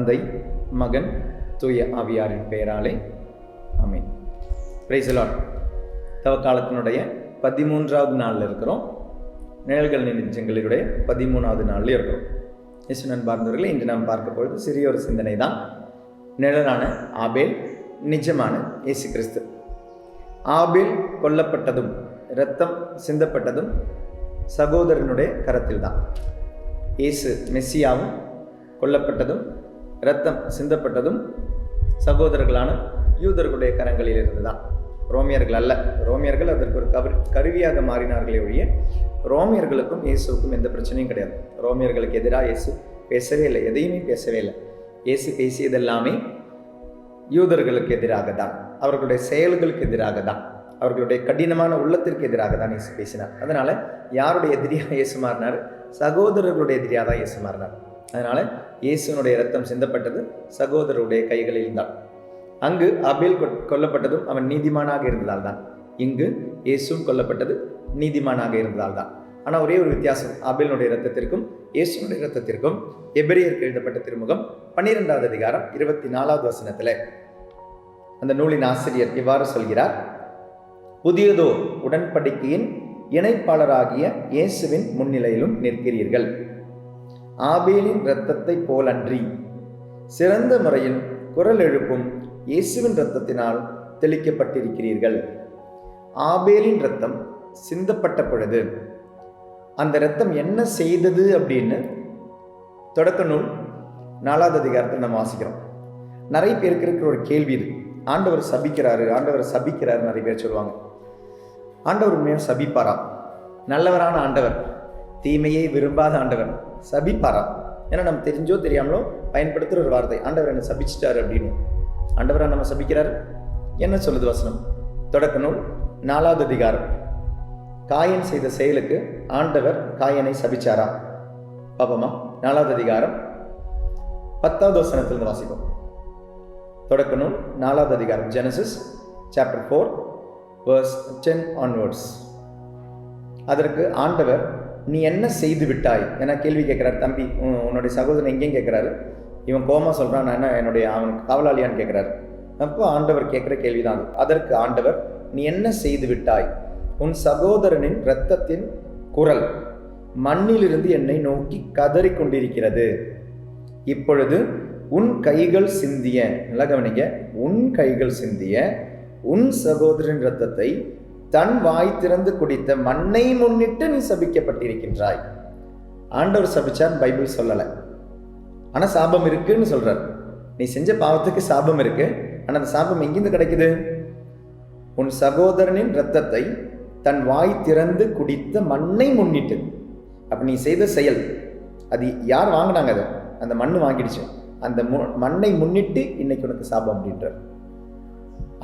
தந்தை மகன் தூய ஆவியாரின் பெயராலே அமீன் பிரைசலாட் தவக்காலத்தினுடைய பதிமூன்றாவது நாளில் இருக்கிறோம். நிழல்கள் நினைச்சங்களினுடைய பதிமூணாவது நாளில் இருக்கிறோம். இசுனன் பார்ந்தவர்களை இன்று நாம் பார்க்க பொழுது சிறிய ஒரு சிந்தனை தான் நிழலான ஆபேல் நிஜமான இயேசு கிறிஸ்து. ஆபேல் கொல்லப்பட்டதும் இரத்தம் சிந்தப்பட்டதும் சகோதரனுடைய கரத்தில் தான் இயேசு மெஸ்ஸியாவும் கொல்லப்பட்டதும் இரத்தம் சிந்தப்பட்டதும் சகோதரர்களான யூதர்களுடைய கரங்களில் இருந்து தான் ரோமியர்கள் அல்ல. ரோமியர்கள் அதற்கு ஒரு கவி கருவியாக மாறினார்களே ஒழிய ரோமியர்களுக்கும் இயேசுவுக்கும் எந்த பிரச்சனையும் கிடையாது. ரோமியர்களுக்கு எதிராக இயேசு பேசவே இல்லை எதையுமே பேசவே இல்லை. இயேசு பேசியதெல்லாமே யூதர்களுக்கு எதிராக தான். அவர்களுடைய செயல்களுக்கு எதிராக தான். அவர்களுடைய கடினமான உள்ளத்திற்கு எதிராக தான் இயேசு பேசினார். அதனால் யாருடைய எதிரியாக இயேசு மாறினார்? சகோதரர்களுடைய எதிரியாக தான் இயேசு மாறினார். அதனால் இயேசுனுடைய ரத்தம் சிந்தப்பட்டது சகோதரருடைய கைகளில் தான் அங்கு அபேல் கொல்லப்பட்டதும் அவன் நீதிமானாக இருந்ததால் தான் இங்கு இயேசும் கொல்லப்பட்டது நீதிமானாக இருந்ததால் தான் ஆனால் ஒரே ஒரு வித்தியாசம் அபேலுடைய ரத்தத்திற்கும் இயேசுனுடைய ரத்தத்திற்கும் எபிரியருக்கு எழுதப்பட்ட திருமுகம் பன்னிரெண்டாவது அதிகாரம் இருபத்தி நாலாவது வசனத்தில். அந்த நூலின் ஆசிரியர் இவ்வாறு சொல்கிறார் புதியதோர் உடன்படிக்கையின் இணைப்பாளராகிய இயேசுவின் முன்னிலையிலும் நிற்கிறீர்கள். ஆபேலின் இரத்தத்தை போலன்றி. சிறந்த முறையில் குரல் எழுப்பும் இயேசுவின் இரத்தத்தினால் தெளிக்கப்பட்டிருக்கிறீர்கள். ஆபேலின் இரத்தம் சிந்தப்பட்ட பொழுது அந்த இரத்தம் என்ன செய்தது அப்படின்னு தொடக்க நூல் நாலாவது அதிகாரத்தில் நம்ம வாசிக்கிறோம். நிறைய பேருக்கு இருக்கிற ஒரு கேள்வி இது. ஆண்டவர் சபிக்கிறாரு ஆண்டவர் சபிக்கிறாரு நிறைய பேர் சொல்லுவாங்க. ஆண்டவர் உண்மையாக சபிப்பாரா? நல்லவரான ஆண்டவர். தீமையை விரும்பாத ஆண்டவன் சபிப்பாரா? ஏன்னா நம்ம தெரிஞ்சோ தெரியாமலோ பயன்படுத்துகிற ஒரு வார்த்தை. ஆண்டவர் என்னை சபிச்சிட்டாரு அப்படின்னு. ஆண்டவராக நம்ம சபிக்கிறார்? என்ன சொல்லுது வசனம்? தொடக்க நூல் நாலாவது அதிகாரம். காயன் செய்த செயலுக்கு ஆண்டவர் காயனை சபிச்சாரா? பாபமா நாலாவது அதிகாரம். பத்தாவது வசனத்திலிருந்து வாசிப்போம். தொடக்க நூல் நாலாவது அதிகாரம். Genesis chapter four verse ten onwards. அதற்கு ஆண்டவர் நீ என்ன செய்து விட்டாய்? ஏன்னா கேள்வி கேட்குறாரு தம்பி. உன்னுடைய சகோதரன் எங்கேயும் கேட்குறாரு. இவன் கோமா சொல்கிறான் நான் என்ன என்னுடைய அவனுக்கு காவலாளியான்னு கேட்குறாரு. அப்போ ஆண்டவர் கேட்குற கேள்வி தான் அதற்கு ஆண்டவர் நீ என்ன செய்து விட்டாய்? உன் சகோதரனின் இரத்தத்தின் குரல் மண்ணிலிருந்து என்னை நோக்கி கதறி கொண்டிருக்கிறது இப்பொழுது உன் கைகள் சிந்திய நல்லா கவனிங்க. உன் கைகள் சிந்திய உன் சகோதரன் இரத்தத்தை தன் வாய் திறந்து குடித்த மண்ணை முன்னிட்டு நீ சபிக்கப்பட்டிருக்கின்றாய். ஆண்டவர் சபிச்சார் பைபிள் சொல்லலை. ஆனால் சாபம் இருக்குன்னு சொல்றார். நீ செஞ்ச பாவத்துக்கு சாபம் இருக்கு. ஆனால் அந்த சாபம் எங்கிருந்து கிடைக்குது? உன் சகோதரனின் இரத்தத்தை தன் வாய் திறந்து குடித்த மண்ணை முன்னிட்டு. அப்போ நீ செய்த செயல் அது யார் வாங்கினாங்க அதை? அந்த மண் வாங்கிடுச்சு. அந்த மண்ணை முன்னிட்டு இன்னைக்கு உனக்கு சாபம் அப்படின்றார்.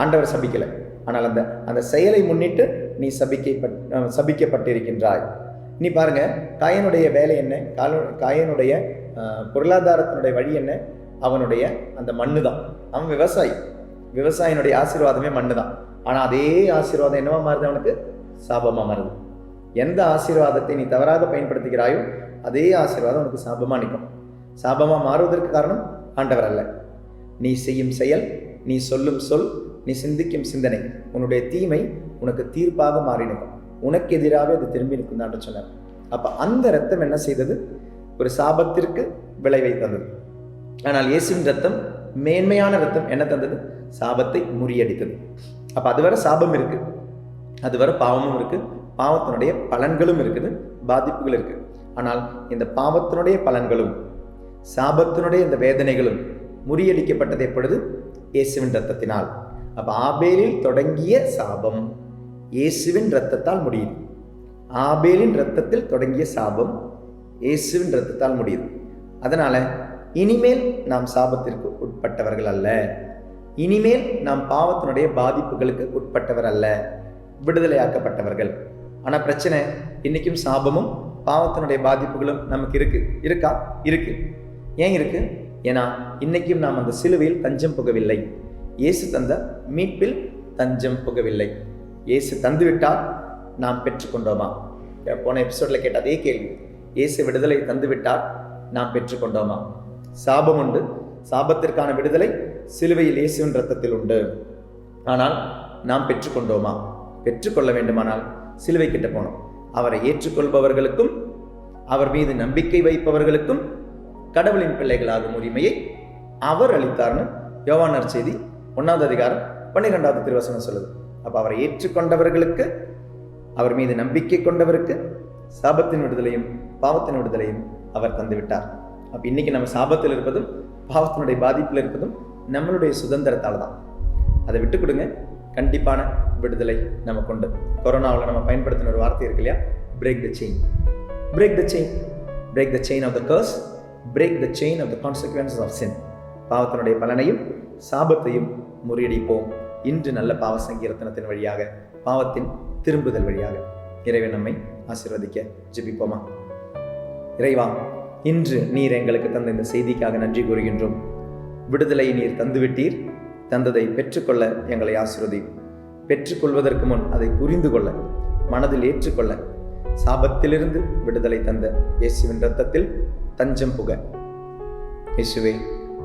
ஆண்டவர் சபிக்கலை. ஆனால் அந்த அந்த செயலை முன்னிட்டு நீ சபிக்கப்பட் சபிக்கப்பட்டிருக்கின்றாய். நீ பாருங்க காயனுடைய வேலை என்ன? காயனுடைய பொருளாதாரத்தினுடைய வழி என்ன? அவனுடைய அந்த மண்ணு தான் அவன் விவசாயி. விவசாயினுடைய ஆசீர்வாதமே மண்ணு தான் ஆனால் அதே ஆசீர்வாதம் என்னவா மாறுது அவனுக்கு? சாபமாக மாறுது. எந்த ஆசீர்வாதத்தை நீ தவறாக பயன்படுத்துகிறாயோ அதே ஆசீர்வாதம் உனக்கு சாபமாக நிற்கும். சாபமாக மாறுவதற்கு காரணம் ஆண்டவர் அல்ல. நீ செய்யும் செயல் நீ சொல்லும் சொல் நீ சிந்திக்கும் சிந்தனை. உன்னுடைய தீமை உனக்கு தீர்ப்பாக மாறினுக்கும் உனக்கு எதிராக அது திரும்பி நிற்கும் சொன்னார். அப்போ அந்த ரத்தம் என்ன செய்தது? ஒரு சாபத்திற்கு விளைவை தந்தது. ஆனால் இயேசுவின் ரத்தம் மேன்மையான ரத்தம் என்ன தந்தது? சாபத்தை முறியடித்தது. அப்போ அதுவரை சாபம் இருக்கு. அதுவரை பாவமும் இருக்கு. பாவத்தினுடைய பலன்களும் இருக்குது. பாதிப்புகள் இருக்கு. ஆனால் இந்த பாவத்தினுடைய பலன்களும் சாபத்தினுடைய இந்த வேதனைகளும் முறியடிக்கப்பட்டது எப்பொழுது? இயேசுவின் ரத்தத்தினால் அப்போ ஆபேலில் தொடங்கிய சாபம் இயேசுவின் ரத்தத்தால் முடியுது. ஆபேலின் ரத்தத்தில் தொடங்கிய சாபம் இயேசுவின் ரத்தத்தால் முடியுது. அதனால் இனிமேல் நாம் சாபத்திற்கு உட்பட்டவர்கள் அல்ல. இனிமேல் நாம் பாவத்தினுடைய பாதிப்புகளுக்கு உட்பட்டவர் அல்ல. விடுதலையாக்கப்பட்டவர்கள். ஆனால் பிரச்சனை இன்றைக்கும் சாபமும் பாவத்தினுடைய பாதிப்புகளும் நமக்கு இருக்கு. இருக்கா? இருக்குது ஏன் இருக்குது ஏன்னா இன்னைக்கும் நாம் அந்த சிலுவையில் தஞ்சம் புகவில்லை. இயேசு தந்த மீட்பில் தஞ்சம் புகவில்லை. இயேசு தந்துவிட்டால் நாம் பெற்றுக்கொண்டோமா? போன எபிசோடில் கேட்ட அதே கேள்வி. இயேசு விடுதலை தந்துவிட்டால் நாம் பெற்றுக்கொண்டோமா? சாபம் உண்டு. சாபத்திற்கான விடுதலை சிலுவையில் இயேசுவின் ரத்தத்தில் உண்டு. ஆனால் நாம் பெற்றுக்கொண்டோமா? பெற்றுக்கொள்ள வேண்டுமானால் சிலுவை கிட்ட போனோம். அவரை ஏற்றுக்கொள்பவர்களுக்கும் அவர் மீது நம்பிக்கை வைப்பவர்களுக்கும் கடவுளின் பிள்ளைகளாகும் உரிமையை அவர் அளித்தார்னு யோவானர் செய்தி ஒன்றாவது அதிகாரம் பன்னிரெண்டாவது திருவசனம் சொல்லுது. அப்போ அவரை ஏற்றுக்கொண்டவர்களுக்கு அவர் மீது நம்பிக்கை கொண்டவருக்கு சாபத்தின் விடுதலையும் பாவத்தின் விடுதலையும் அவர் தந்துவிட்டார். அப்போ இன்னைக்கு நம்ம சாபத்தில் இருப்பதும் பாவத்தினுடைய பாதிப்பில் இருப்பதும் நம்மளுடைய சுதந்திரத்தால் தான் அதை விட்டு கொடுங்க. கண்டிப்பான விடுதலை நமக்கு உண்டு. கொரோனாவில் நம்ம பயன்படுத்தின ஒரு வார்த்தை இருக்கு இல்லையா? Break the chain break the chain break the chain of the curse break the chain of the consequences of sin பாவத்தினுடைய பலனையும் சாபத்தையும் முறியடிப்போம். இன்று நல்ல பாவ சங்கீர்த்தனத்தின் வழியாக பாவத்தின் திரும்புதல் வழியாக. இறைவன் நம்மை ஆசீர்வதிக்க ஜெபிப்போமா? இறைவா இன்று நீர் எங்களுக்கு தந்த இந்த செய்திக்காக நன்றி கூறுகின்றோம். விடுதலை நீர் தந்துவிட்டீர். தந்ததை பெற்றுக்கொள்ள எங்களை ஆசிர்வதி. பெற்றுக்கொள்வதற்கு முன் அதை புரிந்து கொள்ள மனதில் ஏற்றுக்கொள்ள சாபத்திலிருந்து விடுதலை தந்த இயேசுவின் ரத்தத்தில் தஞ்சம் புக. இயேசுவே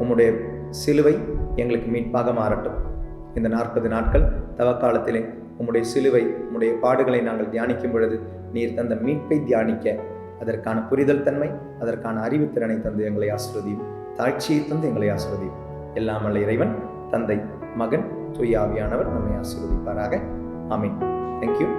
உம்முடைய சிலுவை எங்களுக்கு மீட்பாக மாறட்டும். இந்த நாற்பது நாட்கள் தவக்காலத்திலே உம்முடைய சிலுவை உம்முடைய பாடுகளை நாங்கள் தியானிக்கும் பொழுது நீர் தந்த மீட்பை தியானிக்க அதற்கான புரிதல் தன்மை அதற்கான அறிவுத்திறனை தந்து எங்களை ஆசிர்வதியும். தாழ்ச்சியை தந்து எங்களை ஆசிர்வதியும். எல்லாம் அல்ல இறைவன் தந்தை மகன் தூய ஆவியானவர் நம்மை ஆசீர்வதிப்பாராக. ஆமீன். தேங்க்யூ